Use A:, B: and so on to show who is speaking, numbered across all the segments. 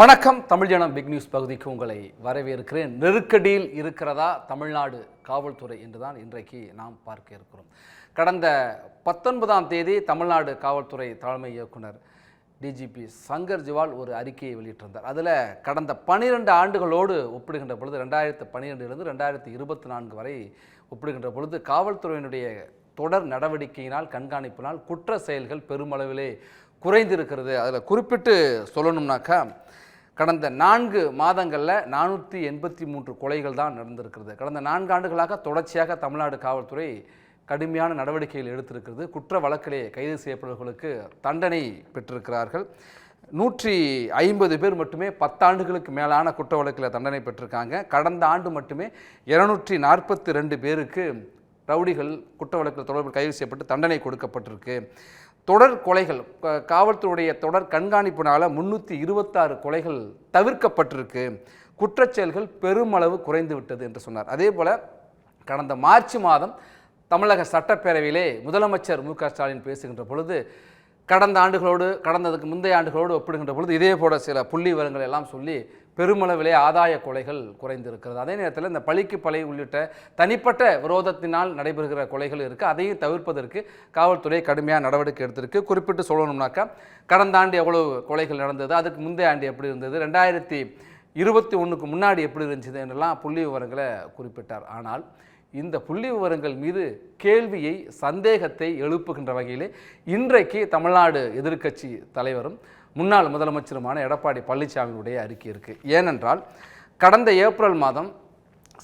A: வணக்கம். தமிழ் ஜனம் big news பகுதிக்கு உங்களை வரவேற்கிறேன். நெருக்கடியில் இருக்கிறதா தமிழ்நாடு காவல்துறை என்றுதான் இன்றைக்கு நாம் பார்க்க இருக்கிறோம். கடந்த பத்தொன்பதாம் தேதி தமிழ்நாடு காவல்துறை தலைமை இயக்குனர் டிஜிபி சங்கர் ஜிவால் ஒரு அறிக்கையை வெளியிட்டிருந்தார். அதில் கடந்த பனிரெண்டு ஆண்டுகளோடு ஒப்பிடுகின்ற பொழுது ரெண்டாயிரத்து பன்னிரெண்டிலிருந்து ரெண்டாயிரத்தி இருபத்தி நான்கு வரை ஒப்பிடுகின்ற பொழுது காவல்துறையினுடைய தொடர் நடவடிக்கையினால் கண்காணிப்பினால் குற்ற செயல்கள் பெருமளவிலே குறைந்திருக்கிறது. அதில் குறிப்பிட்டு சொல்லணும்னாக்கா கடந்த நான்கு மாதங்களில் நானூற்றி எண்பத்தி மூன்று கொலைகள் தான் நடந்திருக்கிறது. கடந்த நான்கு ஆண்டுகளாக தொடர்ச்சியாக தமிழ்நாடு காவல்துறை கடுமையான நடவடிக்கைகள் எடுத்திருக்கிறது. குற்ற வழக்கிலே கைது செய்யப்படுபவர்களுக்கு தண்டனை பெற்றிருக்கிறார்கள். நூற்றி ஐம்பது பேர் மட்டுமே பத்தாண்டுகளுக்கு மேலான குற்ற வழக்கில் தண்டனை பெற்றிருக்காங்க. கடந்த ஆண்டு மட்டுமே இருநூற்றி நாற்பத்தி ரெண்டு பேருக்கு ரவுடிகள் குற்ற வழக்கில் தொடர்பு கைது செய்யப்பட்டு தண்டனை கொடுக்கப்பட்டிருக்கு. தொடர் கொலைகள் காவல்துறையுடைய தொடர் கண்காணிப்பினால் முன்னூற்றி இருபத்தாறு கொலைகள் தவிர்க்கப்பட்டிருக்கு. குற்றச்செயல்கள் பெருமளவு குறைந்து விட்டது என்று சொன்னார். அதே போல் கடந்த மார்ச் மாதம் தமிழக சட்டப்பேரவையிலே முதலமைச்சர் மு க ஸ்டாலின் பேசுகின்ற பொழுது கடந்த ஆண்டுகளோடு கடந்ததுக்கு முந்தைய ஆண்டுகளோடு ஒப்பிடுகின்ற பொழுது இதே போல சில புள்ளி விவரங்கள் எல்லாம் சொல்லி பெருமளவிலே ஆதாய கொலைகள் குறைந்திருக்கிறது. அதே நேரத்தில் இந்த பழிக்கு பழி உள்ளிட்ட தனிப்பட்ட விரோதத்தினால் நடைபெறுகிற கொலைகள் இருக்குது அதையும் தவிர்ப்பதற்கு காவல்துறை கடுமையாக நடவடிக்கை எடுத்திருக்கு. குறிப்பிட்டு சொல்லணும்னாக்கா கடந்த ஆண்டு எவ்வளோ கொலைகள் நடந்தது அதுக்கு முந்தைய ஆண்டு எப்படி இருந்தது ரெண்டாயிரத்தி இருபத்தி ஒன்றுக்கு முன்னாடி எப்படி இருந்துச்சு என்றெல்லாம் புள்ளி விவரங்களை குறிப்பிட்டார். ஆனால் இந்த புள்ளி விவரங்கள் மீது கேள்வியை சந்தேகத்தை எழுப்புகின்ற வகையிலே இன்றைக்கு தமிழ்நாடு எதிர்க்கட்சி தலைவரும் முன்னாள் முதலமைச்சருமான எடப்பாடி பழனிசாமியுடைய அறிக்கை இருக்குது ஏனென்றால் கடந்த ஏப்ரல் மாதம்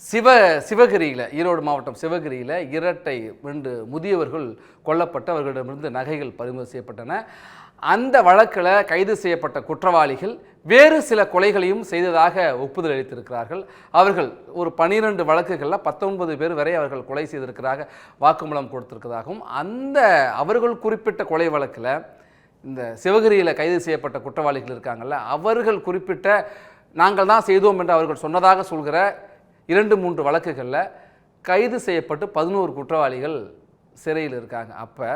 A: சிவ சிவகிரியில் ஈரோடு மாவட்டம் சிவகிரியில் இரட்டை ரெண்டு முதியவர்கள் கொல்லப்பட்டு அவர்களிடமிருந்து நகைகள் பறிமுதல் செய்யப்பட்டன. அந்த வழக்கில் கைது செய்யப்பட்ட குற்றவாளிகள் வேறு சில கொலைகளையும் செய்ததாக ஒப்புதல் அளித்திருக்கிறார்கள். அவர்கள் ஒரு பனிரெண்டு வழக்குகளில் பத்தொன்பது பேர் வரை அவர்கள் கொலை செய்திருக்கிறாக வாக்குமூலம் கொடுத்திருக்கிறதாகவும் அந்த அவர்கள் குறிப்பிட்ட கொலை வழக்கில் இந்த சிவகிரியில் கைது செய்யப்பட்ட குற்றவாளிகள் இருக்காங்கல்ல அவர்கள் குறிப்பிட்ட நாங்கள் தான் செய்தோம் என்று அவர்கள் சொன்னதாக சொல்கிற இரண்டு மூன்று வழக்குகளில் கைது செய்யப்பட்டு பதினோரு குற்றவாளிகள் சிறையில் இருக்காங்க. அப்போ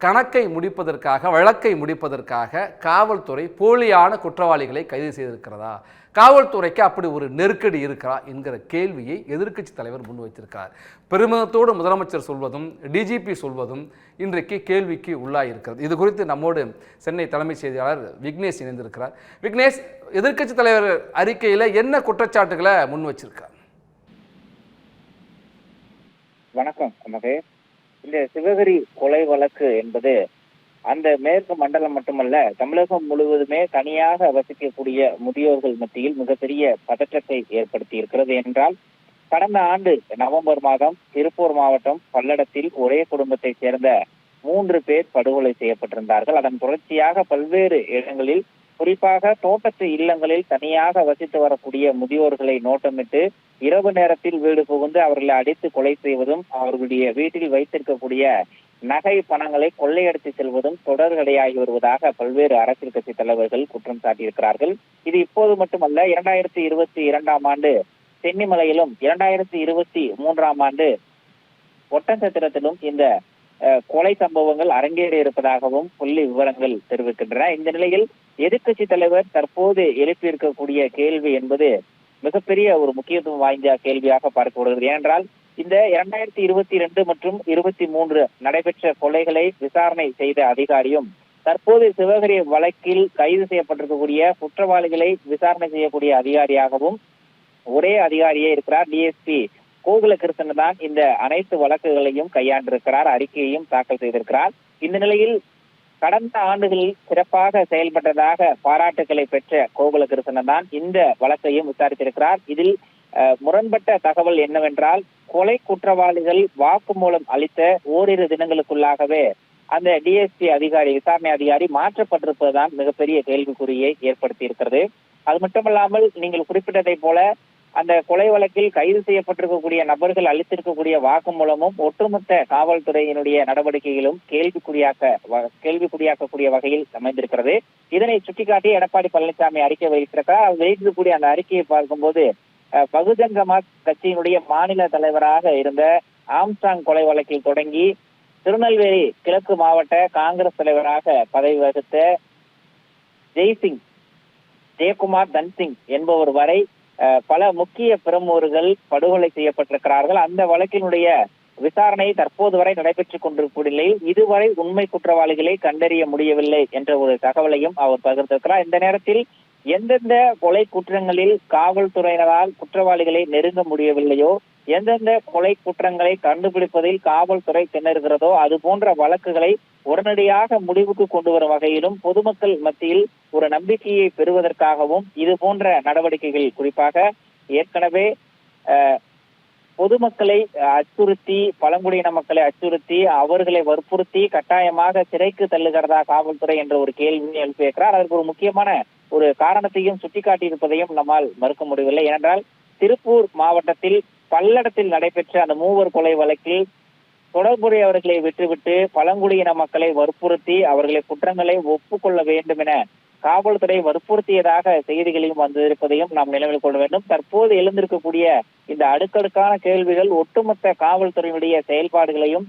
A: கணக்கை முடிப்பதற்காக வழக்கை முடிப்பதற்காக காவல்துறை போலியான குற்றவாளிகளை கைது செய்திருக்கிறதா? காவல்துறைக்கு அப்படி ஒரு நெருக்கடி இருக்கிறா என்கிற கேள்வியை எதிர்க்கட்சி தலைவர் முன்வைத்திருக்கிறார் பெருமிதத்தோடு முதலமைச்சர் சொல்வதும் டிஜிபி சொல்வதும் இன்றைக்கு கேள்விக்கு உள்ளாயிருக்கிறது இது குறித்து நம்மோடு சென்னை தலைமைச் செய்தியாளர் விக்னேஷ் இணைந்திருக்கிறார். விக்னேஷ் எதிர்க்கட்சி தலைவர் அறிக்கையில் என்ன குற்றச்சாட்டுகளை முன் வச்சிருக்கார்?
B: வணக்கம் இந்த சிவகிரி கொலை வழக்கு என்பது அந்த மேற்கு மண்டலம் மட்டுமல்ல தமிழகம் முழுவதுமே தனியாக வசிக்கக்கூடிய முதியோர்கள் மத்தியில் மிகப்பெரிய பதற்றத்தை ஏற்படுத்தி இருக்கிறது என்றால் கடந்த ஆண்டு நவம்பர் மாதம் திருப்பூர் மாவட்டம் பல்லடத்தில் ஒரே குடும்பத்தை சேர்ந்த மூன்று பேர் படுகொலை செய்யப்பட்டிருந்தார்கள். அதன் தொடர்ச்சியாக பல்வேறு இடங்களில் குறிப்பாக தோட்டத்து இல்லங்களில் தனியாக வசித்து வரக்கூடிய முதியோர்களை நோட்டமிட்டு இரவு நேரத்தில் வீடு புகுந்து அவர்களை அடித்து கொலை செய்வதும் அவர்களுடைய வீட்டில் வைத்திருக்கக்கூடிய நகை பணங்களை கொள்ளையடித்து செல்வதும் தொடர்கடையாகி வருவதாக பல்வேறு அரசியல் கட்சி தலைவர்கள் குற்றம் சாட்டியிருக்கிறார்கள். இது இப்போது மட்டுமல்ல இரண்டாயிரத்தி இருபத்தி இரண்டாம் ஆண்டு சென்னிமலையிலும் இரண்டாயிரத்தி இருபத்தி மூன்றாம் ஆண்டு ஒட்டன்சத்திரத்திலும் இந்த அஹ், கொலை சம்பவங்கள் அரங்கேறி இருப்பதாகவும் புள்ளி விவரங்கள் தெரிவிக்கின்றன. இந்த நிலையில் எதிர்க்கட்சி தலைவர் தற்போது எழுப்பியிருக்கக்கூடிய கேள்வி என்பது மிகப்பெரிய ஒரு முக்கியத்துவம் வாய்ந்த கேள்வியாக பார்க்கப்படுகிறது. ஏனென்றால் இந்த இரண்டாயிரத்தி இருபத்தி இரண்டு மற்றும் இருபத்தி மூன்று நடைபெற்ற கொலைகளை விசாரணை செய்த அதிகாரியும் தற்போது சிவகிரி வழக்கில் கைது செய்யப்பட்டிருக்கக்கூடிய குற்றவாளிகளை விசாரணை செய்யக்கூடிய அதிகாரியாகவும் ஒரே அதிகாரியே இருக்கிறார். டிஎஸ்பி கோகுலகிருஷ்ணன் தான் இந்த அனைத்து வழக்குகளையும் கையாண்டிருக்கிறார் அறிக்கையையும் தாக்கல் செய்திருக்கிறார். இந்த நிலையில் கடந்த ஆண்டுகளில் சிறப்பாக செயல்பட்டதாக பாராட்டுகளை பெற்ற கோகுலகிருஷ்ணன் தான் இந்த வழக்கையும் விசாரித்திருக்கிறார். இதில் அஹ், முரண்பட்ட தகவல் என்னவென்றால் கொலை குற்றவாளிகள் வாக்குமூலம் அளித்த ஓரிரு தினங்களுக்குள்ளாகவே அந்த டிஎஸ்பி அதிகாரி விசாரணை அதிகாரி மாற்றப்பட்டிருப்பதுதான் மிகப்பெரிய கேள்விக்குறியை ஏற்படுத்தி இருக்கிறது அது மட்டுமல்லாமல் நீங்கள் குறிப்பிட்டதை போல அந்த கொலை வழக்கில் கைது செய்யப்பட்டிருக்கக்கூடிய நபர்கள் அளித்திருக்கக்கூடிய வாக்குமூலமும் ஒட்டுமொத்த காவல்துறையினுடைய நடவடிக்கைகளும் கேள்விக்குறியாக்க வ- கேள்விக்குறியாக்கக்கூடிய வகையில் அமைந்திருக்கிறது. இதனை சுட்டிக்காட்டி எடப்பாடி பழனிசாமி அறிக்கை வெளியிட்டிருக்கிறார். அவர் வெளியிட்டிருக்கக்கூடிய அந்த அறிக்கையை பார்க்கும்போது பகுஜன் சமாஜ் கட்சியினுடைய மாநில தலைவராக இருந்த ஆம்சாங் கொலை வழக்கில் தொடங்கி திருநெல்வேலி கிழக்கு மாவட்ட காங்கிரஸ் தலைவராக பதவி வகித்த ஜெய்சிங் ஜெயக்குமார் தன்சிங் என்பவர் வரை அஹ், பல முக்கிய பிரமுகர்கள் படுகொலை செய்யப்பட்டிருக்கிறார்கள். அந்த வழக்கினுடைய விசாரணை தற்போது வரை நடைபெற்றுக் கொண்டிருக்கும் நிலையில் இதுவரை உண்மை குற்றவாளிகளை கண்டறிய முடியவில்லை என்ற ஒரு தகவலையும் அவர் பகிர்ந்திருக்கிறார். இந்த நேரத்தில் எந்தெந்த கொலை குற்றங்களில் காவல்துறையினரால் குற்றவாளிகளை நெருங்க முடியவில்லையோ எந்தெந்த கொலை குற்றங்களை கண்டுபிடிப்பதில் காவல்துறை திணறுகிறதோ அது போன்ற வழக்குகளை உடனடியாக முடிவுக்கு கொண்டு வரும் வகையிலும் பொதுமக்கள் மத்தியில் ஒரு நம்பிக்கையை பெறுவதற்காகவும் இது போன்ற நடவடிக்கைகள் குறிப்பாக ஏற்கனவே பொதுமக்களை அச்சுறுத்தி பழங்குடியின மக்களை அச்சுறுத்தி அவர்களை வற்புறுத்தி கட்டாயமாக சிறைக்கு தள்ளுகிறதா காவல்துறை என்ற ஒரு கேள்வி எழுப்பியிருக்கிறார் அதற்கு ஒரு முக்கியமான ஒரு காரணத்தையும் சுட்டிக்காட்டியிருப்பதையும் நம்மால் மறுக்க முடியவில்லை. ஏனென்றால் திருப்பூர் மாவட்டத்தில் பல்லடத்தில் நடைபெற்ற அந்த மூவர் கொலை வழக்கில் தொடர்புடையவர்களை விட்டுவிட்டு பழங்குடியின மக்களை வற்புறுத்தி அவர்களை குற்றங்களை ஒப்புக்கொள்ள வேண்டும் என காவல்துறை வற்புறுத்தியதாக செய்திகளையும் வந்திருப்பதையும் நாம் நினைவில் கொள்ள வேண்டும். தற்போது எழுந்திருக்கக்கூடிய இந்த அடுக்கடுக்கான கேள்விகள் ஒட்டுமொத்த காவல்துறையினுடைய செயல்பாடுகளையும்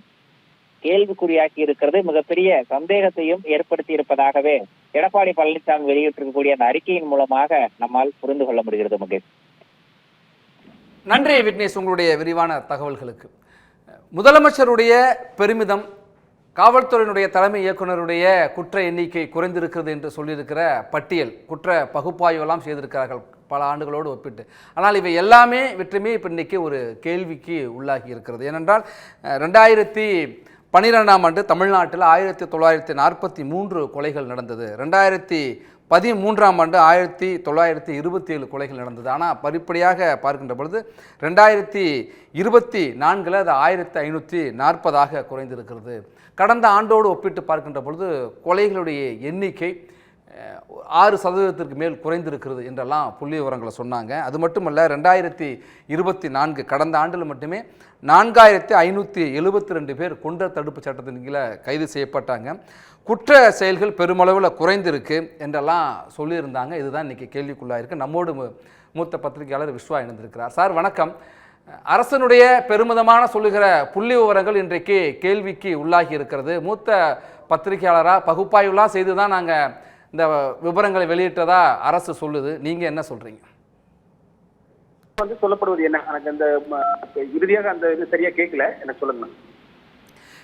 B: கேள்விக்குறியாக்கி இருக்கிறது. மிகப்பெரிய சந்தேகத்தையும் ஏற்படுத்தி இருப்பதாகவே எடப்பாடி பழனிசாமி வெளியிட்டிருக்கக்கூடிய அந்த அறிக்கையின் மூலமாக நம்மால் புரிந்து கொள்ள முடிகிறது மகேஷ்.
A: நன்றி விக்னேஷ் உங்களுடைய விரிவான தகவல்களுக்கு. முதலமைச்சருடைய பெருமிதம் காவல்துறையினுடைய தலைமை இயக்குனருடைய குற்ற எண்ணிக்கை குறைந்திருக்கிறது என்று சொல்லியிருக்கிற பட்டியல் குற்ற பகுப்பாய்வெல்லாம் செய்திருக்கிறார்கள் பல ஆண்டுகளோடு ஒப்பிட்டு. ஆனால் இவை எல்லாமே வெற்றுமே இப்போ இன்னைக்கு ஒரு கேள்விக்கு உள்ளாகி இருக்கிறது. ஏனென்றால் அஹ், ரெண்டாயிரத்தி பன்னிரெண்டாம் ஆண்டு தமிழ்நாட்டில் ஆயிரத்தி தொள்ளாயிரத்தி நாற்பத்தி மூன்று கொலைகள் நடந்தது. ரெண்டாயிரத்தி பதிமூன்றாம் ஆண்டு ஆயிரத்தி தொள்ளாயிரத்தி இருபத்தி ஏழு கொலைகள் நடந்தது. ஆனால் படிப்படியாக பார்க்கின்ற பொழுது ரெண்டாயிரத்தி இருபத்தி நான்கில் அது ஆயிரத்தி ஐநூற்றி நாற்பதாக குறைந்திருக்கிறது. கடந்த ஆண்டோடு ஒப்பிட்டு பார்க்கின்ற பொழுது கொலைகளுடைய எண்ணிக்கை ஆறு சதவீதத்திற்கு மேல் குறைந்திருக்கிறது என்றெல்லாம் புள்ளி விவரங்களை சொன்னாங்க. அது மட்டுமல்ல ரெண்டாயிரத்தி இருபத்தி நான்கு கடந்த ஆண்டில் மட்டுமே நான்காயிரத்தி ஐநூற்றி எழுபத்தி ரெண்டு பேர் குண்டர் தடுப்பு சட்டத்தின் கீழே கைது செய்யப்பட்டாங்க. குற்ற செயல்கள் பெருமளவில் குறைந்திருக்கு என்றெல்லாம் சொல்லியிருந்தாங்க. இதுதான் இன்றைக்கி கேள்விக்குள்ளாயிருக்கு. நம்மோடு மூத்த பத்திரிகையாளர் விஸ்வா இணைந்திருக்கிறார். சார் வணக்கம். அரசனுடைய பெருமிதமான சொல்லுகிற புள்ளி விவரங்கள் இன்றைக்கு கேள்விக்கு உள்ளாகி இருக்கிறது. மூத்த பத்திரிகையாளராக பகுப்பாய்வுலாம் செய்து தான் நாங்கள் இந்த விவரங்களை வெளியிட்டதா அரசு சொல்லுது. நீங்கள் என்ன சொல்கிறீங்க
C: வந்து சொல்லப்படுவது என்ன? எனக்கு அந்த இறுதியாக அந்த இது சரியா கேட்கல. எனக்கு சொல்லுங்க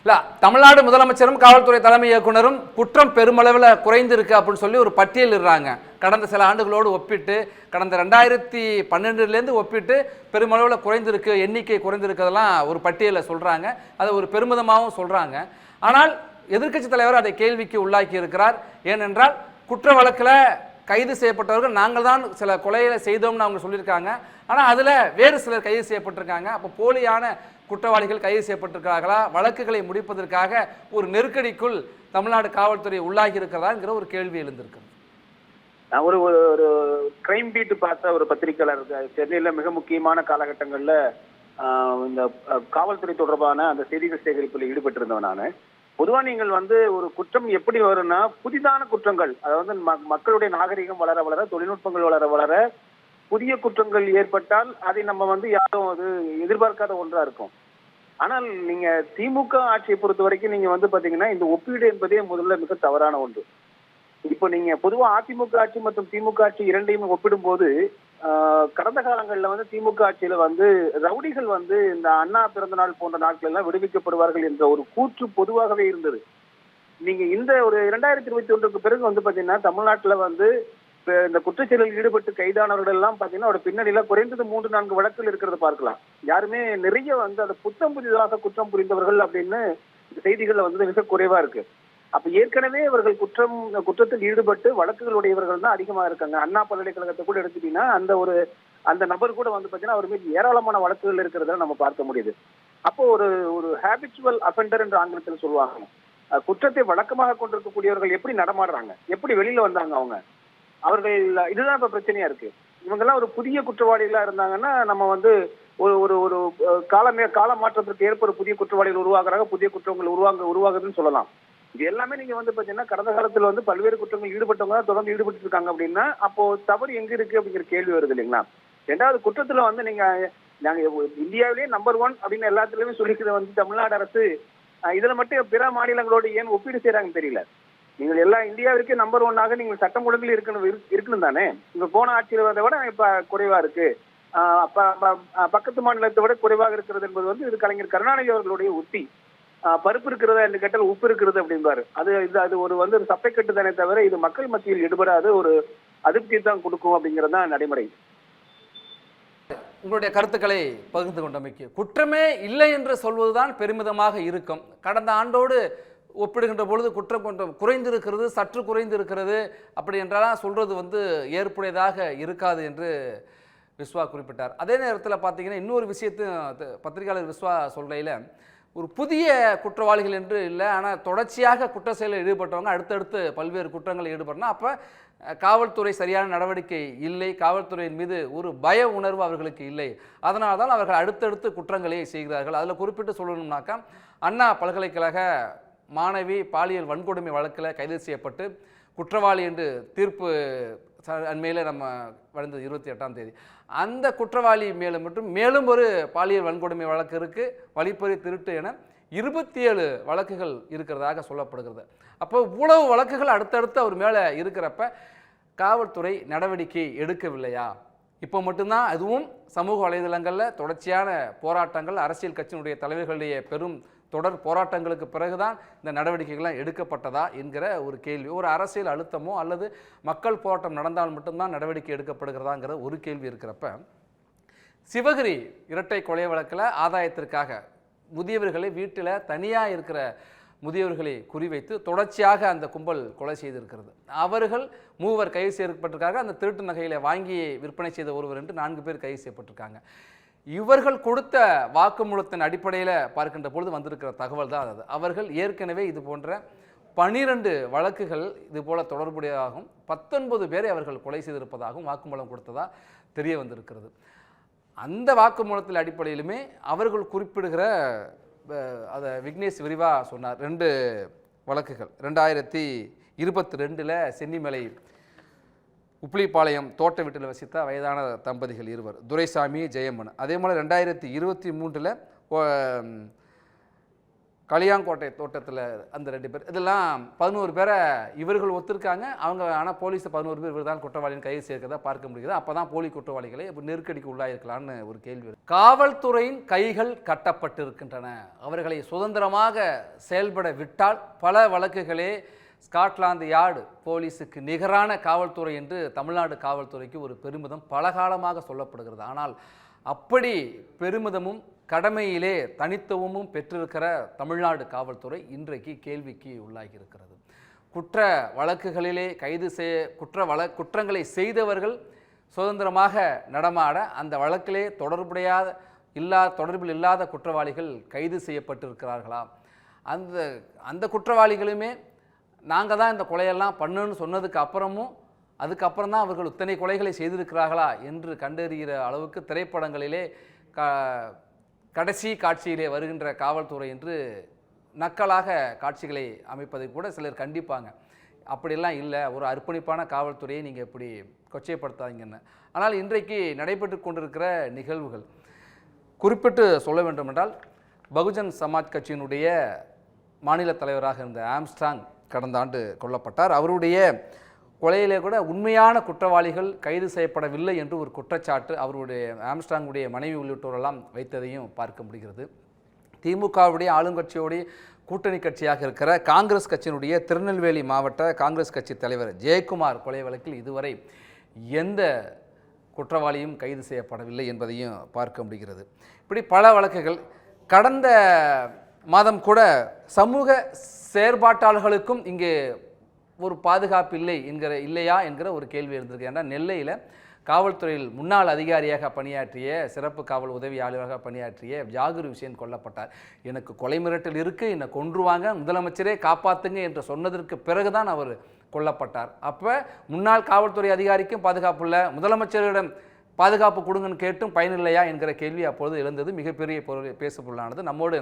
A: இல்லை தமிழ்நாடு முதலமைச்சரும் காவல்துறை தலைமை இயக்குனரும் குற்றம் பெருமளவில் குறைந்திருக்கு அப்படின்னு சொல்லி ஒரு பட்டியலிடுறாங்க கடந்த சில ஆண்டுகளோடு ஒப்பிட்டு கடந்த ரெண்டாயிரத்தி பன்னெண்டுலேருந்து ஒப்பிட்டு பெருமளவில் குறைந்திருக்கு எண்ணிக்கை குறைந்திருக்கிறதெல்லாம் ஒரு பட்டியலில் சொல்கிறாங்க அதை ஒரு பெருமிதமாகவும் சொல்கிறாங்க ஆனால் எதிர்க்கட்சி தலைவர் அதை கேள்விக்கு உள்ளாக்கி இருக்கிறார். ஏனென்றால் குற்ற வழக்கில் கைது செய்யப்பட்டவர்கள் நாங்கள் தான் சில கொலைகளை செய்தோம்னு அவங்க சொல்லியிருக்காங்க. ஆனால் அதில் வேறு சிலர் கைது செய்யப்பட்டிருக்காங்க. அப்போ போலியான குற்றவாளிகள் கைது செய்யப்பட்டிருக்கிறார்களா? வழக்குகளை முடிப்பதற்காக ஒரு நெருக்கடிக்குள் தமிழ்நாடு காவல்துறை உள்ளாகி இருக்கிறதாங்கிற ஒரு கேள்வி எழுந்திருக்கு
C: ஒரு ஒரு- ஒரு கிரைம் பீட் பார்த்த ஒரு பத்திரிகையாளர் சென்னையில் மிக முக்கியமான காலகட்டங்களில் இந்த காவல்துறை தொடர்பான அந்த செய்திகள் சேகரிப்பில் ஈடுபட்டிருந்தவன் நான். பொதுவா நீங்கள் வந்து ஒரு குற்றம் எப்படி வரும்னா புதிதான குற்றங்கள் அதாவது மக்களுடைய நாகரிகம் வளர வளர தொழில்நுட்பங்கள் வளர வளர புதிய குற்றங்கள் ஏற்பட்டால் அதை நம்ம வந்து யாரும் அது எதிர்பார்க்காத ஒன்றா இருக்கும். ஆனால் நீங்க திமுக ஆட்சியை பொறுத்த வரைக்கும் நீங்க வந்து பாத்தீங்கன்னா இந்த ஒப்பீடு என்பதே முதல்ல மிக தவறான ஒன்று. இப்போ நீங்க பொதுவா அதிமுக ஆட்சி மற்றும் திமுக ஆட்சி இரண்டையும் ஒப்பிடும்போது போது கடந்த காலங்களில் வந்து திமுக ஆட்சியில வந்து ரவுடிகள் வந்து இந்த அண்ணா பிறந்த நாள் போன்ற நாட்கள் எல்லாம் விடுவிக்கப்படுவார்கள் என்ற ஒரு கூற்று பொதுவாகவே இருந்தது. நீங்க இந்த ஒரு இரண்டாயிரத்தி இருபத்தி ஒன்றுக்கு பிறகு வந்து பாத்தீங்கன்னா தமிழ்நாட்டுல வந்து இந்த குற்றச்செயலில் ஈடுபட்டு கைதானவர்கள் எல்லாம் பாத்தீங்கன்னா ஒரு பின்னணியில குறைந்தது மூன்று நான்கு வழக்குகள் இருக்கிறத பார்க்கலாம். யாருமே நிறைய வந்து அந்த புத்தம் புதிதாக குற்றம் புரிந்தவர்கள் அப்படின்னு இந்த செய்திகள்ல வந்து மிக குறைவா இருக்கு. அப்ப ஏற்கனவே இவர்கள் குற்றம் குற்றத்தில் ஈடுபட்டு வழக்குகளுடையவர்கள் தான் அதிகமா இருக்காங்க. அண்ணா பல்கலைக்கழகத்தை கூட எடுத்துட்டீங்கன்னா அந்த ஒரு அந்த நபர் கூட வந்து பாத்தீங்கன்னா அவர் மீது ஏராளமான வழக்குகள் இருக்கிறத நம்ம பார்க்க முடியுது. அப்போ ஒரு ஒரு ஹேபிச்சுவல் அஃபெண்டர் என்று ஆங்கிலத்தில் சொல்லுவாங்க. குற்றத்தை வழக்கமாக கொண்டிருக்கக்கூடியவர்கள் எப்படி நடமாடுறாங்க? எப்படி வெளியில வந்தாங்க அவங்க? அவர்கள் இதுதான் இப்ப பிரச்சனையா இருக்கு. இவங்கெல்லாம் ஒரு புதிய குற்றவாளிகளா இருந்தாங்கன்னா நம்ம வந்து ஒரு ஒரு ஒரு காலமே கால மாற்றத்திற்கு ஏற்ப ஒரு புதிய குற்றவாளிகள் உருவாகிறாங்க புதிய குற்றங்கள் உருவாங்க உருவாகுதுன்னு சொல்லலாம். இது எல்லாமே நீங்க வந்து பாத்தீங்கன்னா கடந்த காலத்துல வந்து பல்வேறு குற்றங்கள் ஈடுபட்டவங்க தொடர்ந்து ஈடுபட்டு இருக்காங்க அப்படின்னா அப்போ தவறு எங்க இருக்கு அப்படிங்கிற கேள்வி வருது இல்லைங்களா? ரெண்டாவது குற்றத்துல வந்து நீங்க நாங்க இந்தியாவிலேயே நம்பர் ஒன் அப்படின்னு எல்லாத்துலயுமே சொல்லிக்கிறது வந்து தமிழ்நாடு அரசு. இதுல மட்டும் பிற மாநிலங்களோடு ஏன் ஒப்பீடு செய்யறாங்கன்னு தெரியல. நீங்கள் எல்லா இந்தியாவிற்கே நம்பர் ஒன்னாக நீங்கள் சட்டம் ஒழுங்கில் இருக்கணும் இருக்கணும் தானே? இங்க போன ஆட்சியில் வந்த விட இப்ப குறைவா இருக்கு. பக்கத்து மாநிலத்தை விட குறைவாக இருக்கிறது என்பது வந்து இது கலைஞர் கருணாநிதி அவர்களுடைய உத்தி. பருப்பு இருக்கிறதா என்று கேட்டால் உப்பு இருக்கிறது அப்படிம்பாரு. அது இது அது ஒரு வந்து ஒரு சப்பை கட்டு தானே தவிர இது மக்கள் மத்தியில் ஈடுபடாத ஒரு அதிருப்தி தான் கொடுக்கும் அப்படிங்கிறது தான் நடைமுறை.
A: உங்களுடைய கருத்துக்களை பகிர்ந்து கொண்டமைக்கு. குற்றமே இல்லை என்று சொல்வதுதான் பெருமிதமாக இருக்கும். கடந்த ஆண்டோடு ஒப்பிடுகின்ற பொழுது குற்றம் கொஞ்சம் குறைந்திருக்கிறது சற்று குறைந்திருக்கிறது. அப்படி என்றெல்லாம் சொல்கிறது வந்து ஏற்புடையதாக இருக்காது என்று விஸ்வா குறிப்பிட்டார். அதே நேரத்தில் பார்த்தீங்கன்னா இன்னொரு விஷயத்தையும் த- பத்திரிகையாளர் விஸ்வா சொல்கையில் ஒரு புதிய குற்றவாளிகள் என்று இல்லை ஆனால் தொடர்ச்சியாக குற்ற செயலில் ஈடுபட்டவங்க அடுத்தடுத்து பல்வேறு குற்றங்களில் ஈடுபடணும். அப்போ காவல்துறை சரியான நடவடிக்கை இல்லை காவல்துறையின் மீது ஒரு பய உணர்வு அவர்களுக்கு இல்லை. அதனால தான் அவர்கள் அடுத்தடுத்து குற்றங்களை செய்கிறார்கள். அதில் குறிப்பிட்டு சொல்லணும்னாக்கா அண்ணா பல்கலைக்கழக மாணவி பாலியல் வன்கொடுமை வழக்கில் கைது செய்யப்பட்டு குற்றவாளி என்று தீர்ப்பு அண்மையில் நம்ம வழந்தது இருபத்தி எட்டாம் தேதி. அந்த குற்றவாளி மேலும் மற்றும் மேலும் ஒரு பாலியல் வன்கொடுமை வழக்கு இருக்குது வழிப்பறி திருட்டு என இருபத்தி ஏழு வழக்குகள் இருக்கிறதாக சொல்லப்படுகிறது. அப்போ இவ்வளவு வழக்குகள் அடுத்தடுத்து அவர் மேலே இருக்கிறப்ப காவல்துறை நடவடிக்கை எடுக்கவில்லையா? இப்போ மட்டும்தான் அதுவும் சமூக வலைதளங்களில் தொடர்ச்சியான போராட்டங்கள் அரசியல் கட்சியினுடைய தலைவர்களுடைய பெரும் தொடர் போராட்டங்களுக்கு பிறகுதான் இந்த நடவடிக்கைகள்லாம் எடுக்கப்பட்டதா என்கிற ஒரு கேள்வி. ஒரு அரசியல் அழுத்தமோ அல்லது மக்கள் போராட்டம் நடந்தால் மட்டும்தான் நடவடிக்கை எடுக்கப்படுகிறதாங்கிற ஒரு கேள்வி இருக்கிறப்ப சிவகிரி இரட்டை கொலை வழக்கில் ஆதாயத்திற்காக முதியவர்களை வீட்டில் தனியாக இருக்கிற முதியவர்களை குறிவைத்து தொடர்ச்சியாக அந்த கும்பல் கொலை செய்திருக்கிறது. அவர்கள் மூவர் கைது செய்யப்பட்டிருக்காங்க. அந்த திருட்டு நகைகளை வாங்கி விற்பனை செய்த ஒருவர் என்று நான்கு பேர் கைது செய்யப்பட்டிருக்காங்க. இவர்கள் கொடுத்த வாக்குமூலத்தின் அடிப்படையில் பார்க்கின்ற பொழுது வந்திருக்கிற தகவல் தான் அது. அவர்கள் ஏற்கனவே இது போன்ற பனிரெண்டு வழக்குகள் இது போல தொடர்புடையதாகவும் பத்தொன்பது பேரை அவர்கள் கொலை செய்திருப்பதாகவும் வாக்குமூலம் கொடுத்ததாக தெரிய வந்திருக்கிறது. அந்த வாக்குமூலத்தில் அடிப்படையிலுமே அவர்கள் குறிப்பிடுகிற அதை விக்னேஷ் விரிவாக சொன்னார். ரெண்டு வழக்குகள். ரெண்டாயிரத்தி இருபத்தி ரெண்டில் சென்னிமலை உப்ளிப்பாளையம் தோட்ட வீட்டில் வசித்த வயதான தம்பதிகள் இருவர். துரைசாமி ஜெயம்மன் அதே போல் ரெண்டாயிரத்தி இருபத்தி மூன்றில் களியாங்கோட்டை தோட்டத்தில் அந்த ரெண்டு பேர் இதெல்லாம் பதினோரு பேரை இவர்கள் ஒத்துருக்காங்க. அவங்க ஆனால் போலீஸ் பதினோரு பேர் இவர் தான் குற்றவாளின்னு கைது சேர்க்கிறதா பார்க்க முடியுது. அப்போ தான் போலி குற்றவாளிகளை இப்போ நெருக்கடிக்கு உள்ளாயிருக்கலான்னு ஒரு கேள்வி காவல்துறையின் கைகள் கட்டப்பட்டிருக்கின்றன. அவர்களை சுதந்திரமாக செயல்பட விட்டால் பல வழக்குகளே ஸ்காட்லாந்து யார்டு போலீஸுக்கு நிகரான காவல்துறை என்று தமிழ்நாடு காவல்துறைக்கு ஒரு பெருமிதம் பலகாலமாக சொல்லப்படுகிறது. ஆனால் அப்படி பெருமிதமும் கடமையிலே தனித்துவமும் பெற்றிருக்கிற தமிழ்நாடு காவல்துறை இன்றைக்கு கேள்விக்கு உள்ளாகி இருக்கிறது குற்ற வழக்குகளிலே கைது செய்ய குற்ற வழ குற்றங்களை செய்தவர்கள் சுதந்திரமாக நடமாட அந்த வழக்கிலே தொடர்புடையாத இல்லா தொடர்பில் இல்லாத குற்றவாளிகள் கைது செய்யப்பட்டிருக்கிறார்களா? அந்த அந்த குற்றவாளிகளுமே நாங்கள் தான் இந்த கொலையெல்லாம் பண்ணுன்னு சொன்னதுக்கு அப்புறமும் அதுக்கப்புறம் தான் அவர்கள் இத்தனை கொலைகளை செய்திருக்கிறார்களா என்று கண்டறிகிற அளவுக்கு திரைப்படங்களிலே க கடைசி காட்சியிலே வருகின்ற காவல்துறை என்று நக்கலாக காட்சிகளை அமைப்பதை கூட சிலர் கண்டிப்பாங்க. அப்படிலாம் இல்லை. ஒரு அர்ப்பணிப்பான காவல்துறையை நீங்கள் இப்படி கொச்சைப்படுத்தாதீங்கன்னு. ஆனால் இன்றைக்கு நடைபெற்று கொண்டிருக்கிற நிகழ்வுகள். குறிப்பிட்டு சொல்ல வேண்டுமென்றால் பகுஜன் சமாஜ் கட்சியினுடைய மாநில தலைவராக இருந்த ஆம்ஸ்டாங் கடந்த ஆண்டு கொல்லப்பட்டார். அவருடைய கொலையிலே கூட உண்மையான குற்றவாளிகள் கைது செய்யப்படவில்லை என்று ஒரு குற்றச்சாட்டு அவருடைய ஆம்ஸ்டாங்குடைய மனைவி உள்ளிட்டோரெல்லாம் வைத்ததையும் பார்க்க முடிகிறது. திமுகவுடைய ஆளுங்கட்சியோடைய கூட்டணி கட்சியாக இருக்கிற காங்கிரஸ் கட்சியினுடைய திருநெல்வேலி மாவட்ட காங்கிரஸ் கட்சி தலைவர் ஜெயக்குமார் கொலை வழக்கில் இதுவரை எந்த குற்றவாளியும் கைது செய்யப்படவில்லை என்பதையும் பார்க்க முடிகிறது. இப்படி பல வழக்குகள் கடந்த மாதம் கூட சமூக செயற்பாட்டாளர்களுக்கும் இங்கே ஒரு பாதுகாப்பு இல்லை என்கிற இல்லையா என்கிற ஒரு கேள்வி இருந்திருக்கு ஏன்னா நெல்லையில் காவல்துறையில் முன்னாள் அதிகாரியாக பணியாற்றிய சிறப்பு காவல் உதவி ஆளுநராக பணியாற்றிய ஜாகிர் விஷயன் கொல்லப்பட்டார். எனக்கு கொலை மிரட்டல் இருக்குது என்னை கொன்றுவாங்க முதலமைச்சரே காப்பாற்றுங்க என்று சொன்னதற்கு பிறகுதான் அவர் கொல்லப்பட்டார். அப்போ முன்னாள் காவல்துறை அதிகாரிக்கும் பாதுகாப்பு இல்லை முதலமைச்சரிடம் பாதுகாப்பு கொடுங்கன்னு கேட்டும் பயனில்லையா என்கிற கேள்வி அப்பொழுது எழுந்தது. மிகப்பெரிய பொருள் பேசுபொருளானது நம்மோடு